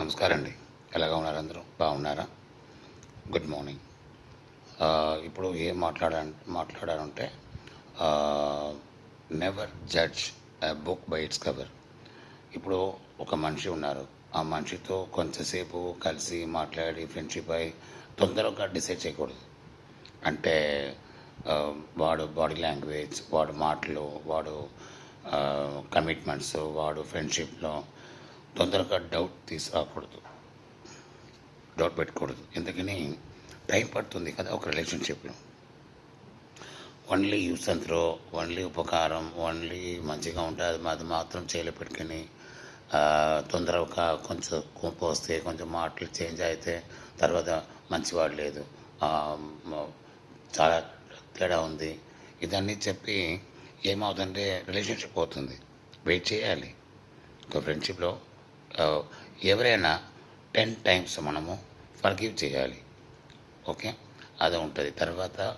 నమస్కారం అండి ఎలాగా ఉన్నారు అందరూ? బాగున్నారా? Good morning. ఇప్పుడు ఏం మాట్లాడా మాట్లాడాలంటే never judge book by its cover ఇప్పుడు ఒక మనిషి ఉన్నారు. ఆ మనిషితో కొంచెంసేపు కలిసి మాట్లాడి ఫ్రెండ్షిప్ అయి తొందరగా డిసైడ్ చేయకూడదు. అంటే వాడు బాడీ లాంగ్వేజ్ వాడు మాటలు వాడు కమిట్మెంట్స్ వాడు ఫ్రెండ్షిప్లో తొందరగా డౌట్ తీసుకోకూడదు. డౌట్ పెట్టకూడదు ఎందుకని? టైం పడుతుంది కదా ఒక రిలేషన్షిప్లో only use and throw only ఉపకారం ఓన్లీ మంచిగా ఉంటే అది అది మాత్రం చేయలే పెట్టుకుని తొందరగా కొంచెం కోపం వస్తే కొంచెం మాటలు చేంజ్ అయితే తర్వాత మంచివాడు లేదు. చాలా తేడా ఉంది. ఇదన్నీ చెప్పి ఏమవుతుందంటే రిలేషన్షిప్ పోతుంది. వెయిట్ చేయాలి. ఒక ఫ్రెండ్షిప్లో Uh, ఎవరైనా టెన్ టైమ్స్ మనము ఫర్గివ్ చేయాలి. ఓకే? అది ఉంటుంది. తర్వాత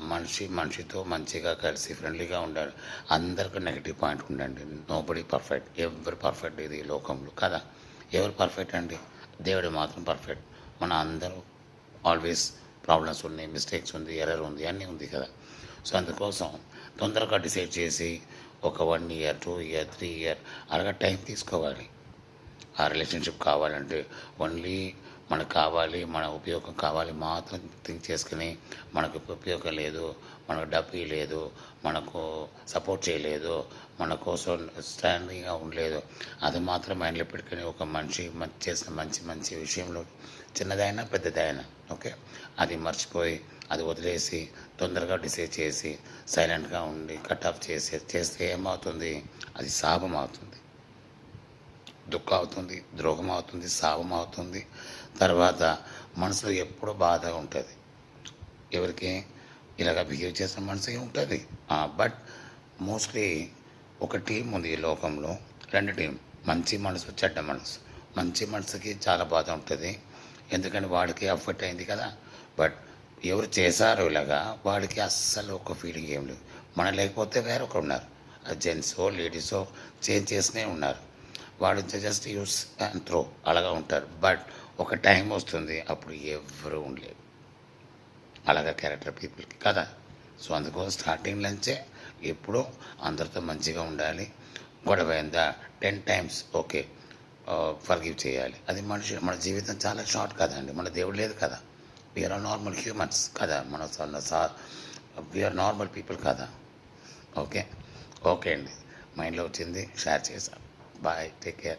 మనిషి మనిషితో మంచిగా కలిసి ఫ్రెండ్లీగా ఉండాలి. అందరికీ నెగిటివ్ పాయింట్ ఉండండి. నోబడి పర్ఫెక్ట్ ఎవరు పర్ఫెక్ట్ ఇది లోకంలో. కదా? ఎవరు పర్ఫెక్ట్ అండి? దేవుడు మాత్రం పర్ఫెక్ట్ మన అందరూ ఆల్వేస్ ప్రాబ్లమ్స్ ఉన్నాయి మిస్టేక్స్ ఉంది ఎర్రర్ ఉంది అన్నీ ఉంది కదా? సో అందుకోసం తొందరగా డిసైడ్ చేసి ఒక one year two year three year అలాగా టైం తీసుకోవాలి. ఆ రిలేషన్షిప్ కావాలంటే ఓన్లీ మనకు కావాలి మన ఉపయోగం కావాలి మాత్రం థింక్ చేసుకుని మనకు ఉపయోగం లేదు మనకు డబ్బు లేదు మనకు సపోర్ట్ చేయలేదు మన కోసం స్టాండింగ్గా ఉండలేదు. అది మాత్రం మైండ్లో పెట్టుకుని ఒక మనిషి చేసిన మంచి మంచి విషయంలో చిన్నదైనా పెద్దదైనా ఓకే అది మర్చిపోయి అది వదిలేసి తొందరగా డిసైడ్ చేసి సైలెంట్గా ఉండి కట్ ఆఫ్ చేసి చేస్తే ఏమవుతుంది? అది శాపం అవుతుంది దుఃఖం అవుతుంది ద్రోహం అవుతుంది శాపం అవుతుంది తర్వాత మనసులో ఎప్పుడూ బాధ ఉంటుంది. ఎవరికి? ఇలాగ బిహేవ్ చేసిన మనసు ఉంటుంది. బట్ మోస్ట్లీ ఒక టీం ఉంది ఈ లోకంలో. రెండు టీం. మంచి మనసు చెడ్డ మనసు. మంచి మనసుకి చాలా బాధ ఉంటుంది. ఎందుకంటే వాడికి అఫెక్ట్ అయింది కదా. బట్ ఎవరు చేశారో ఇలాగా వాడికి అస్సలు ఒక ఫీలింగ్ ఏం లేదు. మన లేకపోతే వేరొకరు ఉన్నారు. జెంట్సో లేడీసో చేంజ్ చేస్తూనే ఉన్నారు. వాడు జస్ట్ యూస్ అండ్ త్రో అలాగా ఉంటారు. బట్ ఒక టైం వస్తుంది అప్పుడు ఎవరు ఉండలేరు. అలాగా క్యారెక్టర్ పీపుల్కి కదా? సో అందుకోసం స్టార్టింగ్ నుంచే ఎప్పుడూ అందరితో మంచిగా ఉండాలి. గొడవ అయిందా? టెన్ టైమ్స్ ఓకే ఫర్గివ్ చేయాలి. అది మనిషి మన జీవితం చాలా షార్ట్ కదండి మన దేవుడు లేదు కదా. వీఆర్ నార్మల్ హ్యూమన్స్ కదా? మన వీఆర్ నార్మల్ పీపుల్ కదా? ఓకే ఓకే అండి. మైండ్లో వచ్చింది షేర్ చేశాను. Bye. Take care.